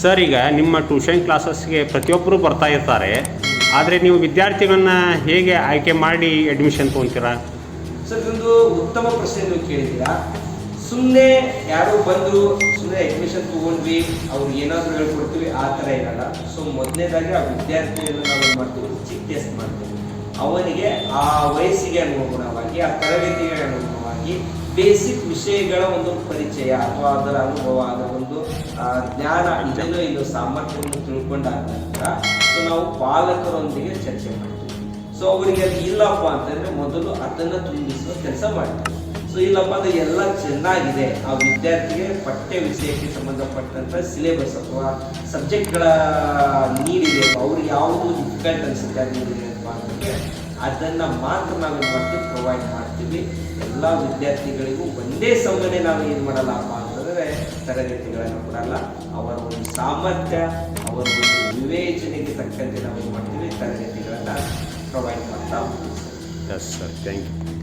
Sir ಈಗ ನಿಮ್ಮ tuition ಕ್ಲಾಸಸ್ಗೆ ಪ್ರತಿಯೊಬ್ಬರು ಬರ್ತಾ ಇರ್ತಾರೆ. ಆದರೆ ನೀವು ವಿದ್ಯಾರ್ಥಿಗಳನ್ನ ಹೇಗೆ ಆಯ್ಕೆ ಮಾಡಿ ಅಡ್ಮಿಷನ್ ತೊಗೊತೀರಾ? ಸರ್ ಇದೊಂದು ಉತ್ತಮ ಪ್ರಶ್ನೆ ನೀವು ಕೇಳಿದ್ದೀರಾ? ಸುಮ್ಮನೆ ಯಾರು ಬಂದರು ಸುಮ್ಮನೆ ಅಡ್ಮಿಷನ್ ತಗೊಂಡ್ವಿ, ಅವ್ರು ಏನಾದರೂ ಹೇಳ್ಕೊಡ್ತೀವಿ, ಆ ಥರ ಇರಲ್ಲ. ಸೊ ಮೊದಲನೇದಾಗಿ ಆ ವಿದ್ಯಾರ್ಥಿಯನ್ನು ನಾವು ಏನು ಮಾಡ್ತೀವಿ? ಚಿಕ್ ಟೆಸ್ಟ್ ಮಾಡ್ತೀವಿ. ಅವನಿಗೆ ಆ ವಯಸ್ಸಿಗೆ ಅನುಗುಣವಾಗಿ, ಆ ತರಗತಿಗೆ ಅನುಗುಣವಾಗಿ ಬೇಸಿಕ್ ವಿಷಯಗಳ ಒಂದು ಪರಿಚಯ ಅಥವಾ ಅದರ ಅನುಭವ, ಅದರ ಒಂದು ಜ್ಞಾನ ಇದನ್ನು ಇದು ಸಾಮರ್ಥ್ಯವನ್ನು ತಿಳ್ಕೊಂಡಾದ ನಂತರ ಸೊ ನಾವು ಪಾಲಕರೊಂದಿಗೆ ಚರ್ಚೆ ಮಾಡ್ತೀವಿ. ಸೊ ಅವರಿಗೆ ಅದು ಇಲ್ಲಪ್ಪ ಅಂತಂದ್ರೆ ಮೊದಲು ಅದನ್ನು ತುಂಬಿಸುವ ಕೆಲಸ ಮಾಡ್ತೀವಿ. ಸೊ ಇಲ್ಲಪ್ಪ ಅಂದ್ರೆ ಎಲ್ಲ ಚೆನ್ನಾಗಿದೆ. ಆ ವಿದ್ಯಾರ್ಥಿಗೆ ಪಠ್ಯ ವಿಷಯಕ್ಕೆ ಸಂಬಂಧಪಟ್ಟಂತ ಸಿಲೆಬಸ್ ಅಥವಾ ಸಬ್ಜೆಕ್ಟ್ಗಳ ನೀಡಿದೆ. ಅವ್ರಿಗೆ ಯಾವುದು ಡಿಫಿಕಲ್ಟ್ ಅನ್ಸುತ್ತೆ ಅಂತ ಅಂತಂದ್ರೆ ಅದನ್ನ ಮಾತ್ರ ನಾವು ಏನು ಮಾಡ್ತೀವಿ? ಪ್ರೊವೈಡ್ ಮಾಡ್ತೀವಿ. ಎಲ್ಲ ವಿದ್ಯಾರ್ಥಿಗಳಿಗೂ ಒಂದೇ ಸಮನೆ ನಾವು ಏನು ಮಾಡಲ್ಲಪ್ಪ ಅಂತಂದರೆ ತರಗತಿಗಳನ್ನು ಕೊಡಲ್ಲ. ಅವರ ಒಂದು ಸಾಮರ್ಥ್ಯ ಅವರ ಒಂದು ವಿವೇಚನೆಗೆ ತಕ್ಕಂತೆ ನಾವು ಏನು ಮಾಡ್ತೀವಿ? ತರಗತಿಗಳನ್ನು ಪ್ರೊವೈಡ್ ಮಾಡ್ತಾ. Yes sir thank you